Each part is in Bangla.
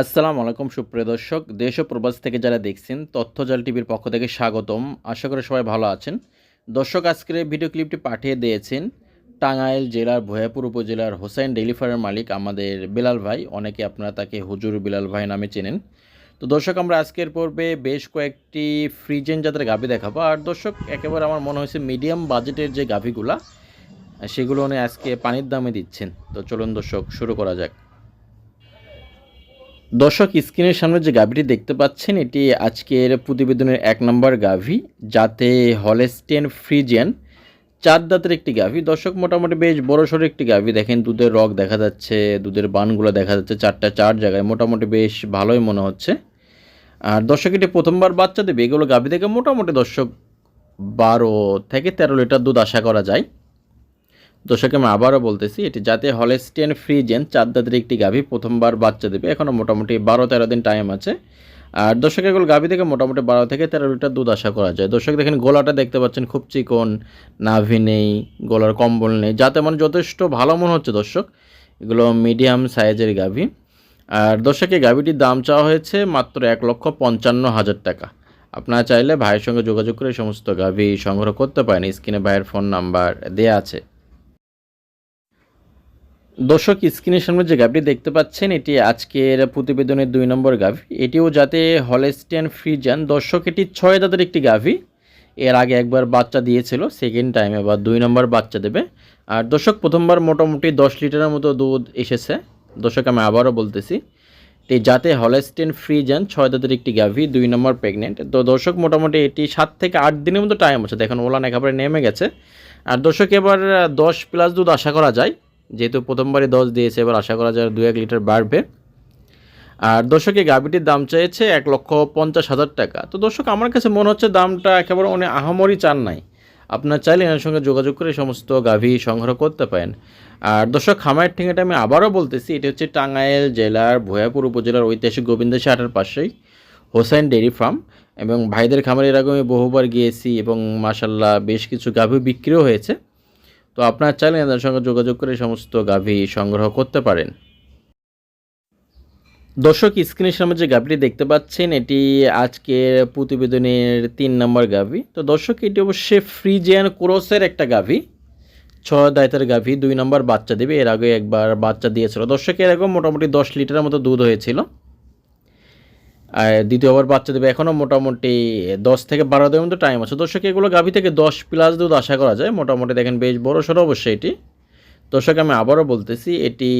আসসালামু আলাইকুম, সুপ্রিয় দর্শক। দেশ ও প্রবাস থেকে যারা দেখছেন, তথ্যজাল টিভির পক্ষ থেকে স্বাগতম। আশা করি সবাই ভালো আছেন। দর্শক, আজকের ভিডিও ক্লিপটি পাঠিয়ে দিয়েছেন টাঙ্গাইল জেলার ভয়াপুর উপজেলার হোসেন ডেইলি ফার্মের মালিক আমাদের বিলাল ভাই। অনেকে আপনারা তাকে হুজুর বিলাল ভাই নামে চেনেন। তো দর্শক, আমরা আজকের পর্বে বেশ কয়েকটি ফ্রিজেন জাতের গাভি দেখাবো। আর দর্শক, একেবারে আমার মনে হয়েছে মিডিয়াম বাজেটের যে গাভিগুলা, সেগুলো উনি আজকে পানির দামে দিচ্ছেন। তো চলুন দর্শক, শুরু করা যাক। দর্শক, স্ক্রিনের সামনে যে গাভিটি দেখতে পাচ্ছেন, এটি আজকের প্রতিবেদনের এক নম্বর গাভি, যাতে হলেস্টেন ফ্রিজিয়ান, চার দাঁতের একটি গাভি। দর্শক, মোটামুটি বেশ বড় সড়ো একটি গাভি। দেখেন, দুধের রক দেখা যাচ্ছে, দুধের বানগুলো দেখা যাচ্ছে চারটা চার জায়গায়। মোটামুটি বেশ ভালোই মনে হচ্ছে। আর দর্শক, এটি প্রথমবার বাচ্চা দেবে। এগুলো গাভি থেকে মোটামুটি দর্শক, বারো থেকে তেরো লিটার দুধ আশা করা যায়। দর্শক আমি আবারও বলতেছি, এটি যাতে হলেস্টিয়ান ফ্রিজেন চার দাঁতের একটি গাভী প্রথমবার বাচ্চা দেবে। এখনও মোটামুটি বারো তেরো দিন টাইম আছে। আর দর্শক, এগুলো গাভী থেকে মোটামুটি বারো থেকে তেরো লিটার দুধ আশা করা যায়। দর্শক, দেখেন গোলাটা দেখতে পাচ্ছেন, খুব চিকন, নাভি নেই, গলার কম্বল নেই যাতে মানে যথেষ্ট ভালো মনে হচ্ছে দর্শক। এগুলো মিডিয়াম সাইজের গাভী। আর দর্শক গাভীটির দাম চাওয়া হয়েছে মাত্র এক লক্ষ পঞ্চান্ন হাজার টাকা। আপনারা চাইলে ভাইয়ের সঙ্গে যোগাযোগ করে সমস্ত গাভী সংগ্রহ করতে পারেন। স্ক্রিনে ভাইয়ের ফোন নাম্বার দেওয়া আছে। দর্শক, স্ক্রিনের সামনে যে গাভটি দেখতে পাচ্ছেন, এটি আজকের প্রতিবেদনের দুই নম্বর গাভি। এটিও যাতে হলেস্টিয়ান ফ্রিজান দর্শক, এটি ছয় দাঁতের একটি গাভি। এর আগে একবার বাচ্চা দিয়েছিল সেকেন্ড টাইমে বা দুই নম্বর বাচ্চা দেবে। আর দর্শক, প্রথমবার মোটামুটি দশ লিটারের মতো দুধ এসেছে। দর্শক, আমি আবারও বলতেছি, এটি যাতে হলেস্টিয়ান ফ্রিজান ছয় দাঁতের একটি গাভি, দুই নম্বর প্রেগনেন্ট তো দর্শক, মোটামুটি এটি সাত থেকে আট দিনের মতো টাইম আছে। দেখুন, ওলান একেবারে নেমে গেছে। আর দর্শক, এবার দশ প্লাস দুধ আশা করা যায়। যেহেতু প্রথমবারই দশ দিয়েছে, এবার আশা করা যায় দু এক লিটার বাড়বে। আর দর্শক গাভিটির দাম চেয়েছে এক লক্ষ পঞ্চাশ হাজার টাকা। তো দর্শক, আমার কাছে মনে হচ্ছে দামটা একেবারে অনেক আহামরি চান নাই। আপনার চাইলে এর সঙ্গে যোগাযোগ করে সমস্ত গাভী সংগ্রহ করতে পারেন। আর দর্শক, খামারের ঠিকানাটা আমি আবারও বলতেছি, এটি হচ্ছে টাঙ্গাইল জেলার ভয়াপুর উপজেলার ঐতিহাসিক গোবিন্দেশ্বর হাটের পাশেই হোসেন ডেয়ারি ফার্ম। এবং ভাইদের খামারের আগে আমি বহুবার গিয়েছি এবং মাসাল্লাহ বেশ কিছু গাভী বিক্রিও হয়েছে। তো আপনার চাইলে এদের সঙ্গে যোগাযোগ করে সমস্ত গাভী সংগ্রহ করতে পারেন। দর্শক স্ক্রিনের সামনে যে গাভীটি দেখতে পাচ্ছেন, এটি আজকের প্রতিবেদনের তিন নম্বর গাভী। তো দর্শক, এটি অবশ্যই ফ্রিজিয়ান ক্রোসের একটা গাভী। ছয় দায়িত্বের গাভী, দুই নম্বর বাচ্চা দেবে। এর আগে একবার বাচ্চা দিয়েছিল। দর্শক এরকম মোটামুটি দশ লিটারের মতো দুধ হয়েছিল। আর দ্বিতীয়বার বাচ্চা দেবে এখনও মোটামুটি দশ থেকে বারো দিনের মতো টাইম আছে। দর্শক, এগুলো গাভী থেকে দশ প্লাস দুধ আশা করা যায়। মোটামুটি দেখেন বেশ বড় সড়ো অবশ্যই এটি। দর্শক, আমি আবারও বলতেছি, এটি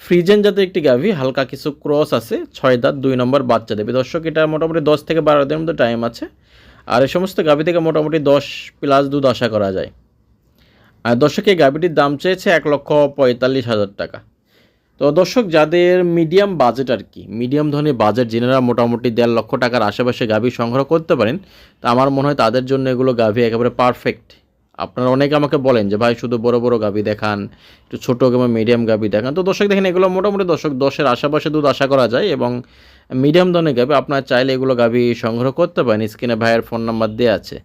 ফ্রিজেন জাতের একটি গাভী, হালকা কিছু ক্রস আছে, ছয় দাঁত, দুই নম্বর বাচ্চা দেবে। দর্শক, এটা মোটামুটি দশ থেকে বারো দিনের মতো টাইম আছে। আর এই সমস্ত গাভী থেকে মোটামুটি দশ প্লাস দুধ আশা করা যায়। আর দর্শক, এই গাভীটির দাম চেয়েছে এক লক্ষ পঁয়তাল্লিশ হাজার টাকা। তো দর্শক, যাদের মিডিয়াম বাজেট আর কি, মিডিয়াম ধরনের বাজেট জেনারা মোটামুটি দেড় লক্ষ টাকার আশেপাশে গাভী সংগ্রহ করতে পারেন, তা আমার মনে হয় তাদের জন্য এগুলো গাভী একেবারে পারফেক্ট আপনারা অনেকে আমাকে বলেন যে, ভাই, শুধু বড় বড় গাভী দেখান, একটু ছোটো কিংবা মিডিয়াম গাভী দেখান। তো দর্শক, দেখেন, এগুলো মোটামুটি দর্শক, দশের আশেপাশে দুধ আশা করা যায় এবং মিডিয়াম ধরনের গাভী আপনারা চাইলে এগুলো গাভী সংগ্রহ করতে পারেন। স্ক্রিনে ভাইয়ের ফোন নাম্বার দেওয়া আছে।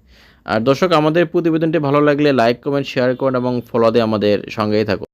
আর দর্শক, আমাদের প্রতিবেদনটি ভালো লাগলে লাইক কমেন্ট শেয়ার করুন এবং ফলো দিয়ে আমাদের সঙ্গেই থাকুন।